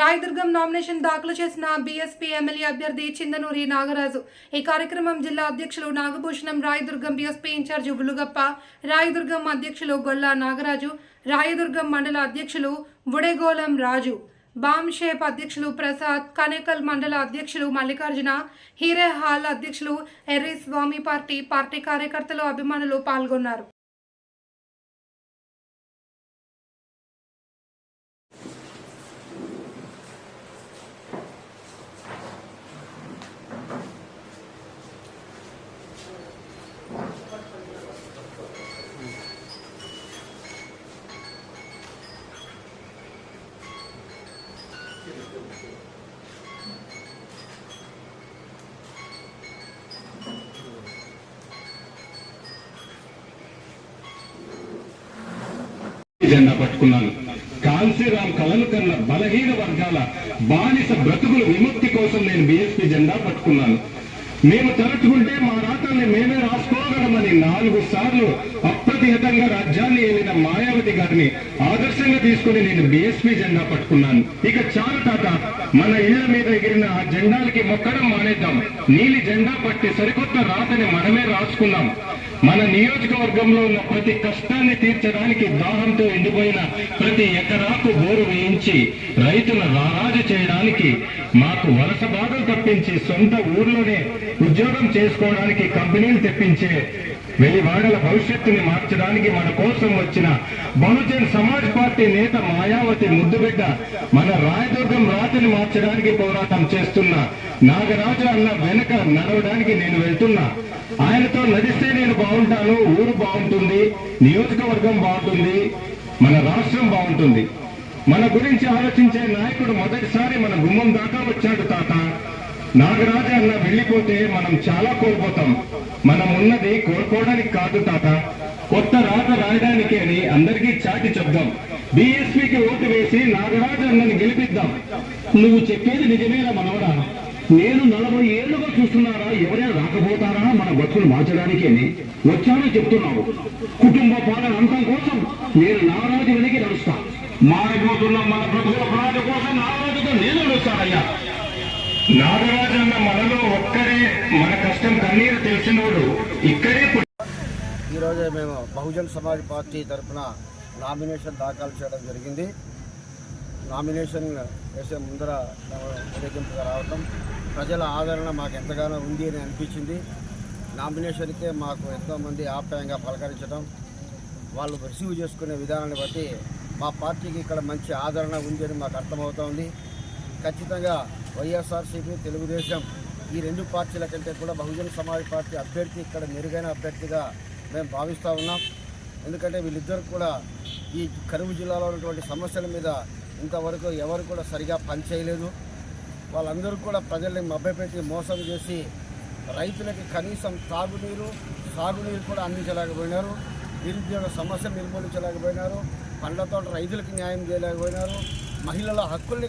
Rayadurgam nomination దాఖలు చేసిన BSP MLA అభ్యర్థి చిందనూరి నాగరాజు. ఈ కార్యక్రమం జిల్లా అధ్యక్షులు నాగభూషణం రాయదుర్గం బీఎస్పీ ఇన్ఛార్జి బులుగప్ప రాయదుర్గం అధ్యక్షులు గొల్లా నాగరాజు రాయదుర్గం మండల అధ్యక్షులు బుడెగోలం రాజు బామ్షేప్ అధ్యక్షులు ప్రసాద్ కనేకల్ మండల అధ్యక్షులు మల్లికార్జున హీరే హాల్ అధ్యక్షులు ఎర్రి స్వామి పార్టీ పార్టీ కార్యకర్తలు అభిమానులు పాల్గొన్నారు. జెండా పట్టుకున్నాను. కాంశీరామ్ కలలు కన్న బలహీన వర్గాల బానిస బ్రతుకుల విముక్తి కోసం నేను బీఎస్పీ జెండా పట్టుకున్నాను. మేము తలుచుకుంటే మా రాతల్ని మేమే రాసుకోగలమని నాలుగు సార్లు జాతీయతంగా రాజ్యాన్ని ఏలిన మాయావతి గారిని ఆదర్శంగా తీసుకుని నేను బీఎస్పీ జెండా పట్టుకున్నాను. ఇక చాలు తాత మన ఇళ్ళ మీద ఎగిరిన ఆ జెండాలకి మొక్కడం మానేద్దాం. నీలి జెండా పట్టి సరికొత్త రాతని మనమే రాసుకున్నాం మన నియోజకవర్గంలో ఉన్న ప్రతి కష్టాన్ని తీర్చడానికి దాహంతో ఎండిపోయిన ప్రతి ఎకరాకు బోరు వేయించి రైతుల రారాజు చేయడానికి మాకు వలస బాధలు తప్పించి సొంత ఊర్లోనే ఉద్యోగం చేసుకోవడానికి కంపెనీలు తెప్పించే వెలివాడల భవిష్యత్తుని మార్చడానికి మన కోసం వచ్చిన బహుజన్ సమాజ్ పార్టీ నేత మాయావతి ముద్దుబిడ్డ మన రాయదుర్గం రాతిని మార్చడానికి పోరాటం చేస్తున్న నాగరాజు అన్న వెనక నడవడానికి నేను వెళ్తున్నా. ఆయనతో నడిస్తే నేను బాగుంటాను ఊరు బాగుంటుంది నియోజకవర్గం బాగుంటుంది మన రాష్ట్రం బాగుంటుంది. మన గురించి ఆలోచించే నాయకుడు మొదటిసారి మన గుమ్మం దాకా వచ్చాడు తాత. నాగరాజు అన్న వెళ్ళిపోతే మనం చాలా కోల్పోతాం. మనం ఉన్నది కోల్పోవడానికి కాదు తాత. కొత్త రాత రాయడానికి అని అందరికీ చాటి చెప్దాం. బీఎస్పీకి ఓటు వేసి నాగరాజు అన్నని గెలిపిద్దాం. నువ్వు చెప్పేది నిజమేనా మనవరా. నేను నలభై ఏళ్ళుగా చూస్తున్నారా? ఎవరైనా రాకపోతారా? మన బతుకులు మార్చడానికి అని. వచ్చానో చెప్తున్నావు. కుటుంబ పాలన అంతం కోసం నేను నారాజు వెనక్కి నడుస్తా. మారిపోతున్న మన ప్రభుత్వ ప్రాణ కోసం నాగరాజుతో నేను నడుస్తానయ్యా. నాగరాజు అన్న మనలో ఒక్కరే మన కష్టం కన్నీరు తెలిసినోడు ఇక్కడే ఈరోజు మేము బహుజన్ సమాజ్ పార్టీ తరఫున నామినేషన్ దాఖలు చేయడం జరిగింది. నామినేషన్ వేసే ముందర ఊరేగింపుగా రావటం ప్రజల ఆదరణ మాకు ఎంతగానో ఉంది అని అనిపించింది. నామినేషన్కే మాకు ఎంతోమంది ఆప్యాయంగా పలకరించడం వాళ్ళు రిసీవ్ చేసుకునే విధానాన్ని బట్టి మా పార్టీకి ఇక్కడ మంచి ఆదరణ ఉంది అని మాకు అర్థమవుతోంది. ఖచ్చితంగా వైఎస్ఆర్సీపీ తెలుగుదేశం ఈ రెండు పార్టీల కంటే కూడా బహుజన సమాజ్ పార్టీ అభ్యర్థి ఇక్కడ మెరుగైన అభ్యర్థిగా మేము భావిస్తూ ఉన్నాం. ఎందుకంటే వీళ్ళిద్దరు కూడా ఈ కరువు జిల్లాలో ఉన్నటువంటి సమస్యల మీద ఇంతవరకు ఎవరు కూడా సరిగా పనిచేయలేదు వాళ్ళందరూ కూడా ప్రజల్ని మభ్యపెట్టి మోసం చేసి రైతులకి కనీసం తాగునీరు సాగునీరు కూడా అందించలేకపోయినారు. నిరుద్యోగ సమస్య నిర్మూలించలేకపోయినారు. పండ్లతో రైతులకు న్యాయం చేయలేకపోయినారు. మహిళల హక్కుల్ని